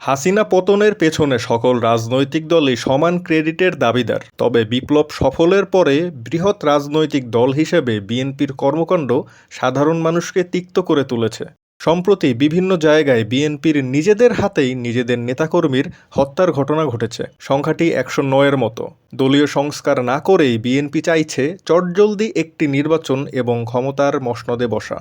হাসিনা পতনের পেছনে সকল রাজনৈতিক দলই সমান ক্রেডিটের দাবিদার। তবে বিপ্লব সফলের পরে বৃহৎ রাজনৈতিক দল হিসেবে বিএনপির কর্মকাণ্ড সাধারণ মানুষকে তিক্ত করে তুলেছে। সম্প্রতি বিভিন্ন জায়গায় বিএনপির নিজেদের হাতেই নিজেদের নেতাকর্মীর হত্যার ঘটনা ঘটেছে। সংখ্যাটি একশো নয়ের মতো। দলীয় সংস্কার না করেই বিএনপি চাইছে চটজলদি একটি নির্বাচন এবং ক্ষমতার মসনদে বসা।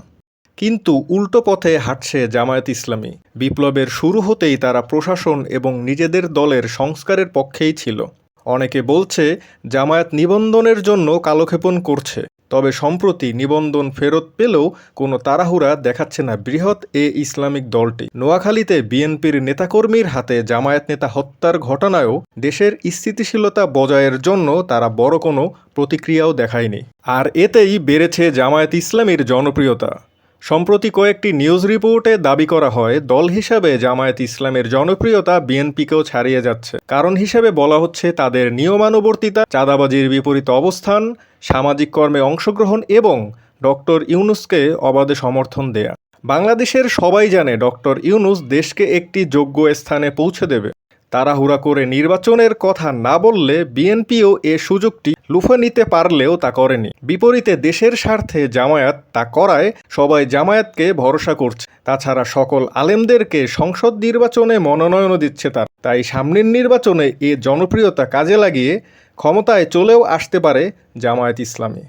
কিন্তু উল্টো পথে হাঁটছে জামায়াত ইসলামী। বিপ্লবের শুরু হতেই তারা প্রশাসন এবং নিজেদের দলের সংস্কারের পক্ষেই ছিল। অনেকে বলছে, জামায়াত নিবন্ধনের জন্য কালক্ষেপণ করছে। তবে সম্প্রতি নিবন্ধন ফেরত পেলেও কোনো তাড়াহুড়া দেখাচ্ছে না বৃহৎ এ ইসলামিক দলটি। নোয়াখালীতে বিএনপির নেতাকর্মীর হাতে জামায়াত নেতা হত্যার ঘটনায়ও দেশের স্থিতিশীলতা বজায়ের জন্য তারা বড় কোনো প্রতিক্রিয়াও দেখায়নি। আর এতেই বেড়েছে জামায়াত ইসলামীর জনপ্রিয়তা। সম্প্রতি কয়েকটি নিউজ রিপোর্টে দাবি করা হয়, দল হিসাবে জামায়াত ইসলামের জনপ্রিয়তা বিএনপিকেও ছাড়িয়ে যাচ্ছে। কারণ হিসেবে বলা হচ্ছে, তাদের নিয়মানুবর্তিতা, চাঁদাবাজির বিপরীত অবস্থান, সামাজিক কর্মে অংশগ্রহণ এবং ডক্টর ইউনুসকে অবাধে সমর্থন দেয়া। বাংলাদেশের সবাই জানে, ডক্টর ইউনুস দেশকে একটি যোগ্য স্থানে পৌঁছে দেবে। তাড়াহুড়া করে নির্বাচনের কথা না বললে বিএনপিও এ সুযোগটি লুফে নিতে পারলেও তা করেনি। বিপরীতে দেশের স্বার্থে জামায়াত তা করায় সবাই জামায়াতকে ভরসা করছে। তাছাড়া সকল আলেমদেরকে সংসদ নির্বাচনে মনোনয়নও দিচ্ছে তার। তাই সামনের নির্বাচনে এ জনপ্রিয়তা কাজে লাগিয়ে ক্ষমতায় চলেও আসতে পারে জামায়াত ইসলামী।